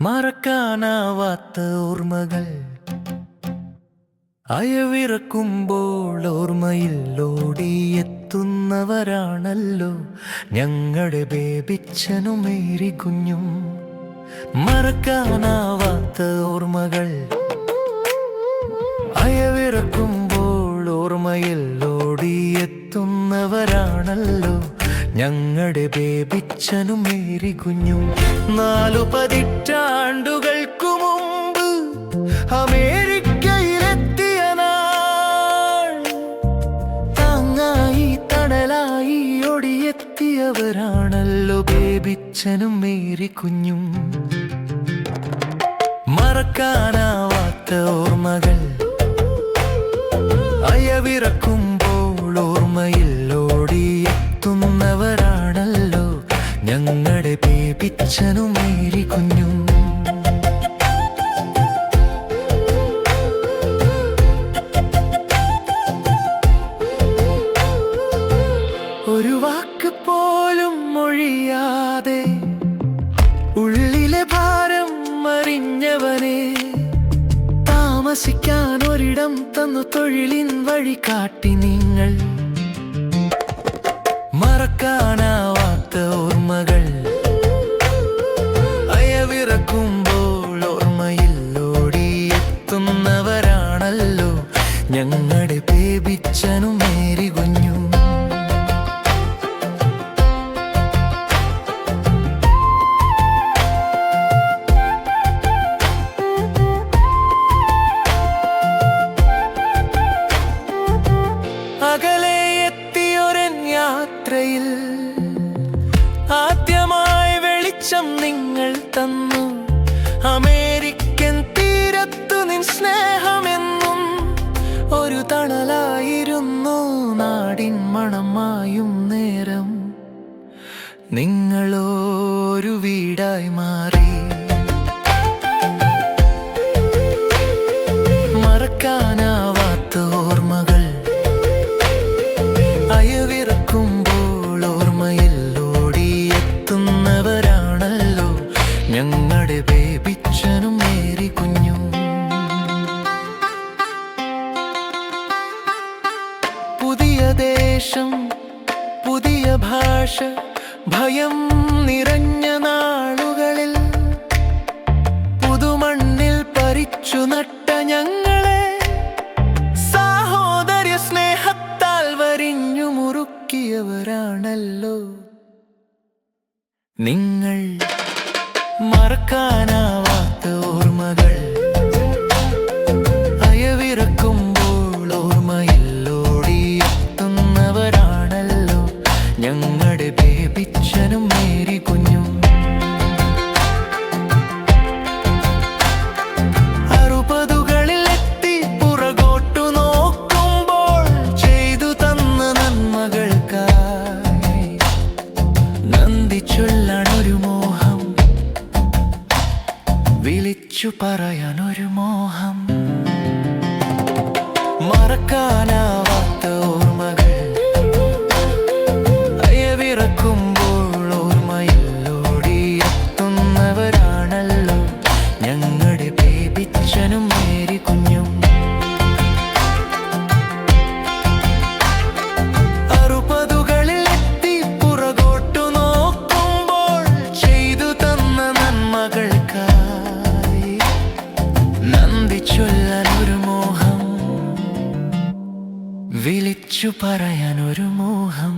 മറക്കാനാവാത്ത ഓർമ്മകൾ. അയവിറക്കുമ്പോൾ ഓർമ്മയിൽ ഓടിയെത്തുന്നവരാണല്ലോ. ഞങ്ങളുടെ ബേബിച്ചനും മേരി കുഞ്ഞും. മറക്കാനാവാത്ത ഓർമ്മകൾ. അയവിറക്കുമ്പോൾ ഓർമ്മയിൽ ഓടിയെത്തുന്നവരാണല്ലോ. ഞങ്ങളുടെ ബേബിച്ചനും മേരി കുഞ്ഞും നാലു പതിറ്റാണ്ടുകൾക്കു മുമ്പ് അമേരിക്കയിലെത്തിയ നാൾ. താങ്ങായി തണലായി ഒടിയെത്തിയവരാണല്ലോ ബേബിച്ചനും മേരി കുഞ്ഞും മറക്കാനാവാത്ത ഓർമ്മകൾ അയവിറക്കുമ്പോൾ ഞങ്ങളുടെ ബേബിച്ചനും മേരി കുഞ്ഞും. ഒരു വാക്ക് പോലും മൊഴിയാതെ ഉള്ളിലെ ഭാരം മറിഞ്ഞവനെ താമസിക്കാൻ ഒരിടം തന്നു തൊഴിലിൻ വഴി കാട്ടി നിങ്ങൾ. മറക്കാനാവാത്ത ആദ്യമായി വെളിച്ചം നിങ്ങൾ തന്നു. അമേരിക്കൻ തീരത്തു നിൻ സ്നേഹമെന്നും ഒരു തണലായിരുന്നു നാടിൻ മണമായും നേരം. നിങ്ങളോ ഒരു വീടായി മാറി. ഓടിയെത്തുന്നവരാണല്ലോ ഞങ്ങളുടെ ബേബിച്ചനും മേരി കുഞ്ഞും. പുതിയ ദേശം പുതിയ ഭാഷ ഭയം നിറഞ്ഞ നാളുകളിൽ പുതുമണ്ണിൽ പരിച്ചു നട്ട ഞങ്ങളെ സാഹോദര്യ സ്നേഹത്താൽ വരിഞ്ഞു മുറുക്കിയവരാണല്ലോ. നിങ്ങൾ മറക്കാനാവാത്ത വിളിച്ചു ഒരു മോഹം വിളിച്ചു ഒരു മോഹം.